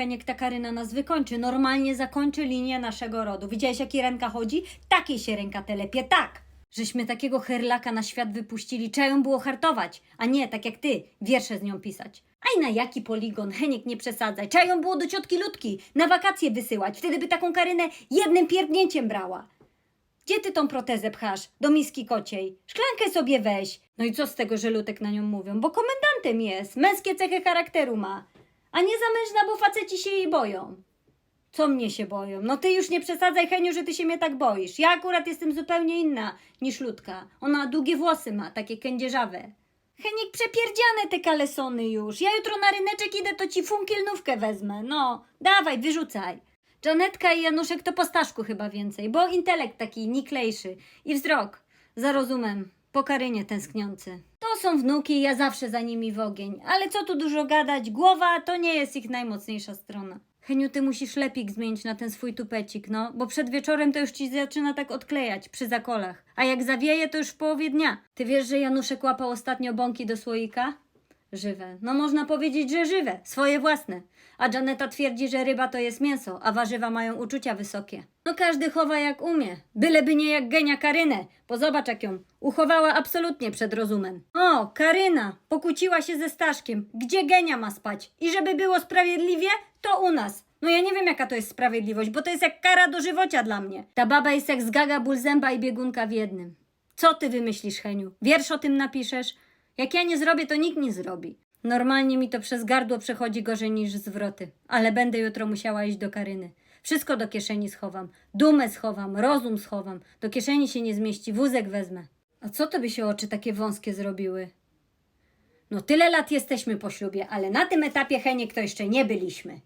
Heniek, ta Karyna nas wykończy. Normalnie zakończy linię naszego rodu. Widziałeś, jaki ręka chodzi? Takiej się ręka telepie, tak! Żeśmy takiego herlaka na świat wypuścili, trzeba ją było hartować, a nie, tak jak ty, wiersze z nią pisać. Aj na jaki poligon, Heniek nie przesadzaj, trzeba ją było do ciotki Ludki na wakacje wysyłać, wtedy by taką Karynę jednym pierdnięciem brała. Gdzie ty tą protezę pchasz? Do miski kociej. Szklankę sobie weź. No i co z tego, że Lutek na nią mówią? Bo komendantem jest, męskie cechy charakteru ma. A nie zamężna, bo faceci się jej boją. Co mnie się boją? No ty już nie przesadzaj, Heniu, że ty się mnie tak boisz. Ja akurat jestem zupełnie inna niż Ludka. Ona długie włosy ma, takie kędzierzawe. Henik, przepierdziane te kalesony już. Ja jutro na ryneczek idę, to ci funkielnówkę wezmę. No, dawaj, wyrzucaj. Janetka i Januszek to po Staszku chyba więcej, bo intelekt taki niklejszy i wzrok za rozumem, po Karynie tęskniący. Są wnuki ja zawsze za nimi w ogień, ale co tu dużo gadać, głowa to nie jest ich najmocniejsza strona. Heniu, ty musisz lepik zmienić na ten swój tupecik, no, bo przed wieczorem to już ci zaczyna tak odklejać przy zakolach, a jak zawieje to już w połowie dnia. Ty wiesz, że Januszek łapał ostatnio bąki do słoika? Żywe. No można powiedzieć, że żywe, swoje własne. A Janeta twierdzi, że ryba to jest mięso, a warzywa mają uczucia wysokie. No każdy chowa jak umie. Byleby nie jak genia Karynę, bo zobacz jak ją uchowała absolutnie przed rozumem. O, Karyna pokłóciła się ze Staszkiem. Gdzie genia ma spać? I żeby było sprawiedliwie, to u nas. No ja nie wiem jaka to jest sprawiedliwość, bo to jest jak kara do żywocia dla mnie. Ta baba jest jak zgaga, ból zęba i biegunka w jednym. Co ty wymyślisz, Heniu? Wiersz o tym napiszesz? Jak ja nie zrobię, to nikt nie zrobi. Normalnie mi to przez gardło przechodzi gorzej niż zwroty, ale będę jutro musiała iść do Karyny. Wszystko do kieszeni schowam, dumę schowam, rozum schowam, do kieszeni się nie zmieści, wózek wezmę. A co to by się oczy takie wąskie zrobiły? No tyle lat jesteśmy po ślubie, ale na tym etapie Heniek to jeszcze nie byliśmy.